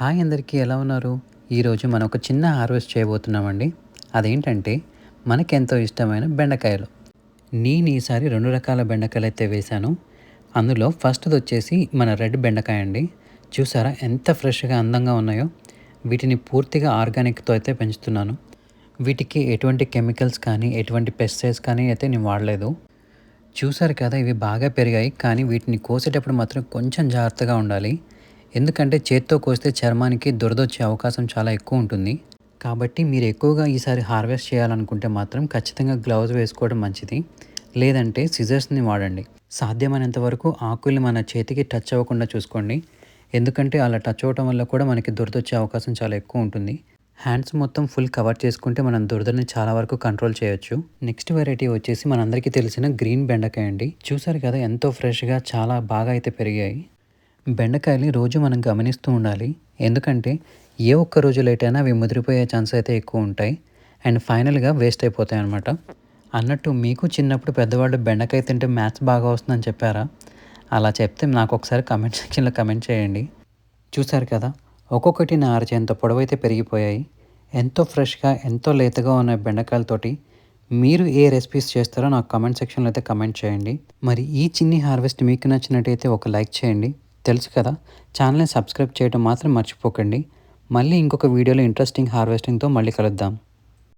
Hi అందరికీ ఎలా ఉన్నారు? ఈరోజు మనం ఒక చిన్న హార్వెస్ట్ చేయబోతున్నామండి. అదేంటంటే మనకెంతో ఇష్టమైన బెండకాయలు. నేను ఈసారి రెండు రకాల బెండకాయలు అయితే వేశాను. అందులో ఫస్ట్ది వచ్చేసి మన రెడ్ బెండకాయ అండి. చూసారా ఎంత ఫ్రెష్గా అందంగా ఉన్నాయో. వీటిని పూర్తిగా ఆర్గానిక్తో అయితే పెంచుతున్నాను. వీటికి ఎటువంటి కెమికల్స్ కానీ ఎటువంటి పెస్టిసైడ్స్ కానీ అయితే నేను వాడలేదు. చూసారు కదా ఇవి బాగా పెరిగాయి. కానీ వీటిని కోసేటప్పుడు మాత్రం కొంచెం జాగ్రత్తగా ఉండాలి. ఎందుకంటే చేత్తో కోస్తే చర్మానికి దురదొచ్చే అవకాశం చాలా ఎక్కువ ఉంటుంది. కాబట్టి మీరు ఎక్కువగా ఈసారి హార్వెస్ట్ చేయాలనుకుంటే మాత్రం ఖచ్చితంగా గ్లౌజ్ వేసుకోవడం మంచిది. లేదంటే సిజర్స్ని వాడండి. సాధ్యమైనంత వరకు ఆకుల్ని మన చేతికి టచ్ అవ్వకుండా చూసుకోండి. ఎందుకంటే అలా టచ్ అవ్వటం వల్ల కూడా మనకి దురదొచ్చే అవకాశం చాలా ఎక్కువ ఉంటుంది. హ్యాండ్స్ మొత్తం ఫుల్ కవర్ చేసుకుంటే మనం దురదని చాలా వరకు కంట్రోల్ చేయొచ్చు. నెక్స్ట్ వెరైటీ వచ్చేసి మనందరికీ తెలిసిన గ్రీన్ బెండకాయ అండి. చూసారు కదా ఎంతో ఫ్రెష్గా చాలా బాగా అయితే పెరిగాయి. బెండకాయలు రోజు మనం గమనిస్తూ ఉండాలి. ఎందుకంటే ఏ ఒక్క రోజు లేట్ అయినా అవి ముదిరిపోయే ఛాన్స్ అయితే ఎక్కువ ఉంటాయి. అండ్ ఫైనల్గా వేస్ట్ అయిపోతాయి అనమాట అన్నట్టు మీకు చిన్నప్పుడు పెద్దవాళ్ళు బెండకాయ తింటే మ్యాథ్స్ బాగా వస్తుందని చెప్పారా? అలా చెప్తే నాకు ఒకసారి కమెంట్ సెక్షన్లో కమెంట్ చేయండి. చూసారు కదా ఒక్కొక్కటి నా అరచేంత పొడవైతే పెరిగిపోయాయి. ఎంతో ఫ్రెష్గా ఎంతో లేతగా ఉన్న బెండకాయలతోటి మీరు ఏ రెసిపీస్ చేస్తారో నాకు కమెంట్ సెక్షన్లో అయితే కమెంట్ చేయండి. మరి ఈ చిన్ని హార్వెస్ట్ మీకు నచ్చినట్టయితే ఒక లైక్ చేయండి. తెలుసు కదా ఛానల్ని సబ్స్క్రైబ్ చేయడం మాత్రం మర్చిపోకండి. మళ్ళీ ఇంకొక వీడియోలో ఇంట్రెస్టింగ్ హార్వెస్టింగ్తో మళ్ళీ కలుద్దాం.